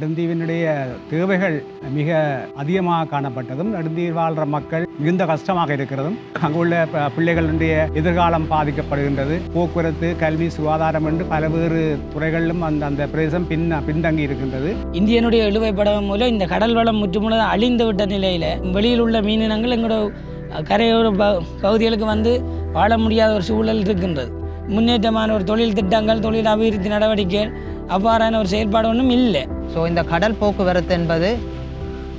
நெடுந்தீவினுடைய தேவைகள் மிக அதிகமாக காணப்பட்டதும் நெடுந்தீவில் வாழ்கிற மக்கள் மிகுந்த கஷ்டமாக இருக்கிறதும் அங்குள்ள ப- பிள்ளைகளுடைய எதிர்காலம் பாதிக்கப்படுகின்றது. போக்குவரத்து கல்வி சுகாதாரம் என்று பல்வேறு துறைகளிலும் அந்த அந்த பிரதேசம் பின் பின்தங்கி இருக்கின்றது. இந்தியனுடைய இழுவை படகு மூலம் இந்த கடல் வளம் முற்றுமுழுதாக அழிந்து விட்ட நிலையில் வெளியில் உள்ள மீனினங்கள் எங்களோட கரையோர ப பகுதிகளுக்கு வந்து வாழ முடியாத ஒரு சூழல் இருக்கின்றது. முன்னேற்றமான ஒரு தொழில் திட்டங்கள் தொழில் அபிவிருத்தி நடவடிக்கைகள் அவ்வாறான ஒரு செயல்பாடு ஒன்றும் இல்லை. ஸோ இந்த கடல் போக்குவரத்து என்பது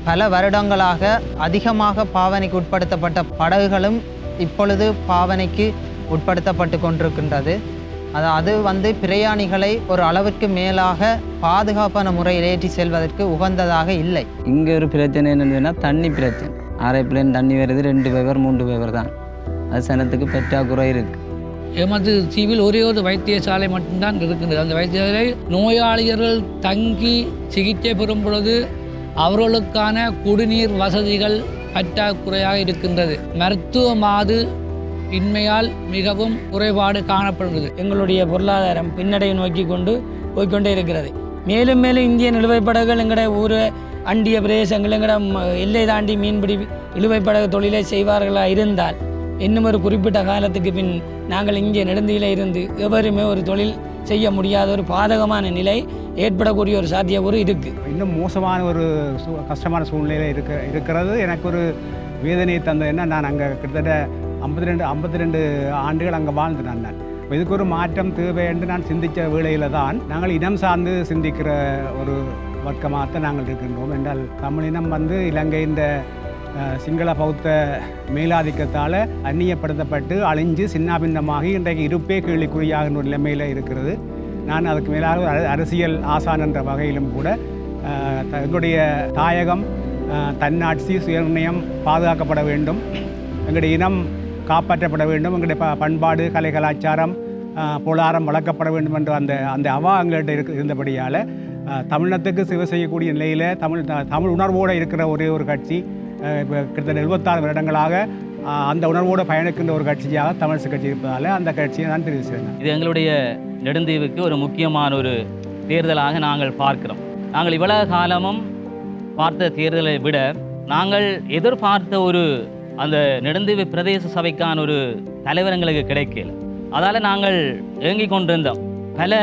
பல வருடங்களாக அதிகமாக பாவனைக்கு உட்படுத்தப்பட்ட படகுகளும் இப்பொழுது பாவனைக்கு உட்படுத்தப்பட்டு கொண்டிருக்கின்றது. அது அது வந்து பிரயாணிகளை ஒரு அளவிற்கு மேலாக பாதுகாப்பான முறையில் ஏற்றி செல்வதற்கு உகந்ததாக இல்லை. இங்கே ஒரு பிரச்சனை என்னதுன்னா தண்ணி பிரச்சனை. அரை பிளேன் தண்ணி வருது ரெண்டு பேவர் மூன்று பேவர் தான். அது சனத்துக்கு பற்றாக்குறை இருக்குது எமது தீவில் ஒரே ஒரு வைத்தியசாலை மட்டும்தான் இருக்கின்றது. அந்த வைத்தியசாலை நோயாளிகள் தங்கி சிகிச்சை பெறும் பொழுது அவர்களுக்கான குடிநீர் வசதிகள் பற்றாக்குறையாக இருக்கின்றது. மருத்துவ மாது இன்மையால் மிகவும் குறைபாடு காணப்படுகிறது. எங்களுடைய பொருளாதாரம் பின்னடைவை நோக்கி கொண்டு போய்க்கொண்டே இருக்கிறது. மேலும் மேலும் இந்திய நிலுவைப்படகுகள் எங்கட ஊர் அண்டிய பிரதேசங்கள் எங்கட ம- எல்லை தாண்டி மீன்பிடி இழுவைப்படகு தொழிலை செய்வார்களா இருந்தால் இன்னும் ஒரு குறிப்பிட்ட காலத்துக்கு பின் நாங்கள் இங்கே நெடுந்தியில இருந்து எவருமே ஒரு தொழில் செய்ய முடியாத ஒரு பாதகமான நிலை ஏற்படக்கூடிய ஒரு சாத்தியக்கூறு இருக்குது இன்னும் மோசமான ஒரு சூ கஷ்டமான சூழ்நிலையில் இருக்க இருக்கிறது. எனக்கு ஒரு வேதனையை தந்ததுன்னா நான் அங்கே கிட்டத்தட்ட ஐம்பத்தி ரெண்டு ஐம்பத்தி ரெண்டு ஆண்டுகள் அங்கே வாழ்ந்து நான். இதுக்கு ஒரு மாற்றம் தேவை என்று நான் சிந்தித்த வேளையில் தான் நாங்கள் இனம் சார்ந்து சிந்திக்கிற ஒரு வர்க்கமாகத்தான் நாங்கள் இருக்கின்றோம். என்றால் தமிழினம் வந்து இலங்கையின் இந்த சிங்கள பௌத்த மேலாதிக்கத்தால் அந்நியப்படுத்தப்பட்டு அழிஞ்சு சின்னாபின்னமாகி இன்றைக்கு இருப்பே கேள்விக்குறியாக ஒரு நிலைமையில் இருக்கிறது. நான் அதுக்கு மேலாக ஒரு அர- அரசியல் ஆசான் என்ற வகையிலும் கூட த- எங்களுடைய தாயகம் தன்னாட்சி சுயநிர்ணயம் பாதுகாக்கப்பட வேண்டும். எங்களுடைய இனம் காப்பாற்றப்பட வேண்டும். எங்களுடைய ப பண்பாடு கலை கலாச்சாரம் அஹ், பொருளாதாரம் வளர்க்கப்பட வேண்டும் என்ற அந்த அந்த அவா எங்கள்கிட்ட இருக்கு இருந்தபடியால் தமிழினத்துக்கு சிவ செய்யக்கூடிய நிலையில் தமிழ் த- தமிழ் உணர்வோடு இருக்கிற ஒரே ஒரு கட்சி கிட்டத்தட்ட எழுபத்தாறு வருடங்களாக அந்த உணர்வோடு பயணிக்கின்ற ஒரு கட்சியாக தமிழரசு கட்சி இருப்பதால் அந்த கட்சியை நான் தெரிவு செய்தேன் இது எங்களுடைய நெடுந்தீவுக்கு ஒரு முக்கியமான ஒரு தேர்தலாக நாங்கள் பார்க்கிறோம். நாங்கள் இவ்வளவு காலமும் பார்த்த தேர்தலை விட நாங்கள் எதிர்பார்த்த ஒரு அந்த நெடுந்தீவு பிரதேச சபைக்கான ஒரு தலைவர் எங்களுக்கு கிடைக்கல. அதால் நாங்கள் இயங்கிக் கொண்டிருந்தோம். பல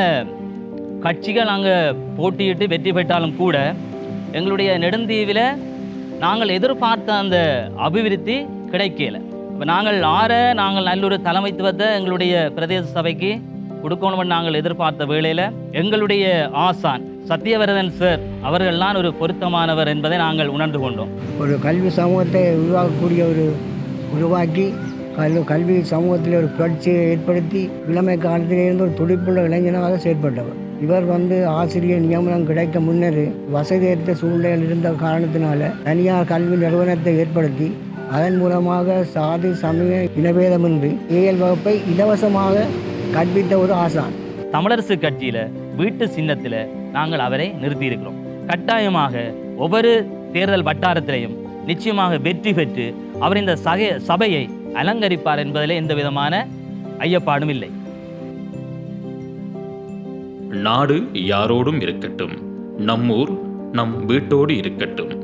கட்சிகள் நாங்கள் போட்டியிட்டு வெற்றி பெற்றாலும் கூட எங்களுடைய நெடுந்தீவில் நாங்கள் எதிர்பார்த்த அந்த அபிவிருத்தி கிடைக்கல. இப்போ நாங்கள் ஆற நாங்கள் நல்லூர் தலைமைத்துவத்தை எங்களுடைய பிரதேச சபைக்கு கொடுக்கணும்னு நாங்கள் எதிர்பார்த்த வேளையில் எங்களுடைய ஆசான் சத்தியவரதன் சார் அவர்கள்லாம் ஒரு பொருத்தமானவர் என்பதை நாங்கள் உணர்ந்து கொண்டோம். ஒரு கல்வி சமூகத்தை உருவாக்கக்கூடிய ஒரு உருவாக்கி கல்வி கல்வி சமூகத்தில் ஒரு புரட்சியை ஏற்படுத்தி இளமை காலத்திலிருந்து ஒரு துடிப்புள்ள இளைஞனாக செயற்பட்டவர். இவர் வந்து ஆசிரியர் நியமனம் கிடைக்க முன்னர் வசதியற்ற சூழ்நிலையில் இருந்த காரணத்தினால தனியார் கல்வி நிறுவனத்தை ஏற்படுத்தி அதன் மூலமாக சாதி சமய இனபேதமின்றி ஏஎல் வகுப்பை இலவசமாக கற்பித்த ஒரு ஆசான். தமிழரசு கட்சியில் வீட்டு சின்னத்தில் நாங்கள் அவரை நிறுத்தியிருக்கிறோம். கட்டாயமாக ஒவ்வொரு தேர்தல் வட்டாரத்திலையும் நிச்சயமாக வெற்றி பெற்று அவர் இந்த சகை சபையை அலங்கரிப்பார் என்பதில் எந்த விதமான ஐயப்பாடும் இல்லை. நாடு யாரோடும் இருக்கட்டும். நம்மூர் நம் வீட்டோடு இருக்கட்டும்.